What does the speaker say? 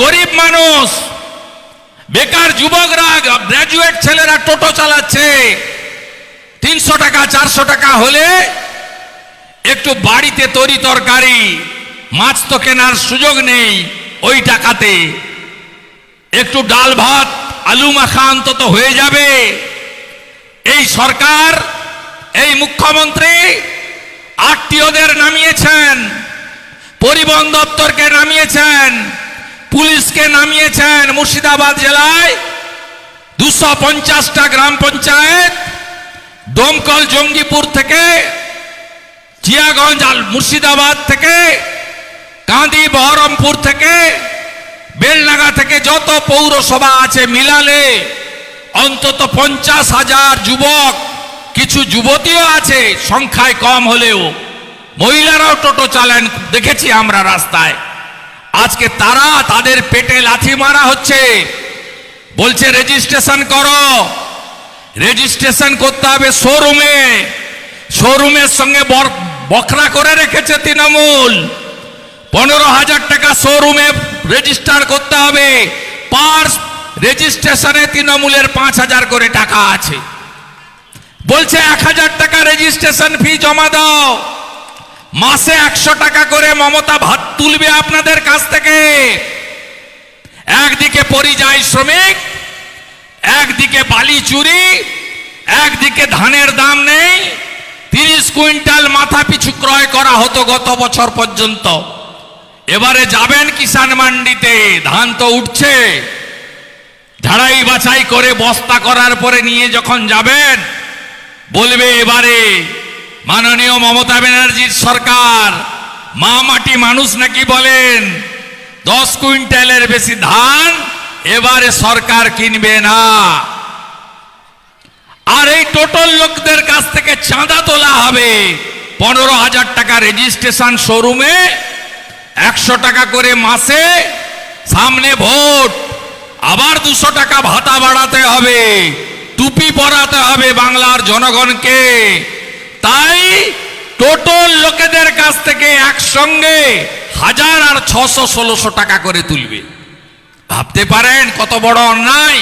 গরিব মানুষ। বেকার যুবকরা গ্র্যাজুয়েট ছেলেরা টোটো চালাচ্ছে। তিনশো টাকা, চারশো টাকা হলে একটু বাড়িতে তরি তরকারি, মাছ তো কেনার সুযোগ নেই ওই টাকাতে। একটু ডাল ভাত, আলু মাখা অন্তত হয়ে যাবে। এই সরকার, এই মুখ্যমন্ত্রী আত্মীয়দের নামিয়েছেন, পরিবহন দপ্তরকে নামিয়েছেন। পুলিশকে নামিয়েছেন মুর্শিদাবাদ জেলায়। দুশো পঞ্চাশটা গ্রাম পঞ্চায়েত, দমকল জঙ্গিপুর থেকে, জিয়াগঞ্জ মুর্শিদাবাদ থেকে, কাঁদি বহরমপুর থেকে, বেলনাগা থেকে যত পৌরসভা আছে মিলালে অন্তত পঞ্চাশ হাজার যুবক, কিছু যুবতীও আছে, সংখ্যায় কম হলেও। মহিলারাও টোটো চালান, দেখেছি আমরা রাস্তায়। আজকে তারা তাদের পেটে লাথি মারা হচ্ছে। বলছে, রেজিস্ট্রেশন করো। রেজিস্ট্রেশন করতে হবে শোরুমে। শোরুমের সঙ্গে বকরা করে রেখেছে তৃণমূল। পনেরো হাজার টাকা শোরুমে রেজিস্টার করতে হবে। পার রেজিস্ট্রেশনে তৃণমূলের পাঁচ হাজার করে টাকা আছে। বলছে, এক হাজার টাকা রেজিস্ট্রেশন ফি জমা দাও। মাসে একশো টাকা করে মমতা ভাত তুলবে আপনাদের কাছ থেকে। একদিকে পরিযায়ী শ্রমিক, একদিকে বালি চুরি, একদিকে ধানের দাম নেই, তিরিশ কুইন্টাল মাথা পিছু ক্রয় করা হতো গত বছর পর্যন্ত। এবারে যাবেন কিষান মান্ডিতে, ধান তো উঠছে। ঝাড়াই বাছাই করে বস্তা করার পরে নিয়ে যখন যাবেন, বলবে এবারে মাননীয় মমতা ব্যানার্জির সরকার, মা মাটি মানুষ নাকি বলেন, দশ কুইন্টালের বেশি ধান এবারে সরকার কিনবে না। আর এই টোটাল লোকদের কাছ থেকে চাঁদা তোলা হবে। পনেরো হাজার টাকা রেজিস্ট্রেশন শোরুমে একশো টাকা করে মাসে সামনে ভোট। আবার দুশো টাকা ভাতা বাড়াতে হবে। টুপি পরাতে হবে বাংলার জনগণকে। তাই টোটাল লোকেদের কাছ থেকে একসঙ্গে হাজার আর ছশো ষোলোশো টাকা করে তুলবে। ভাবতে পারেন কত বড় অন্যায়?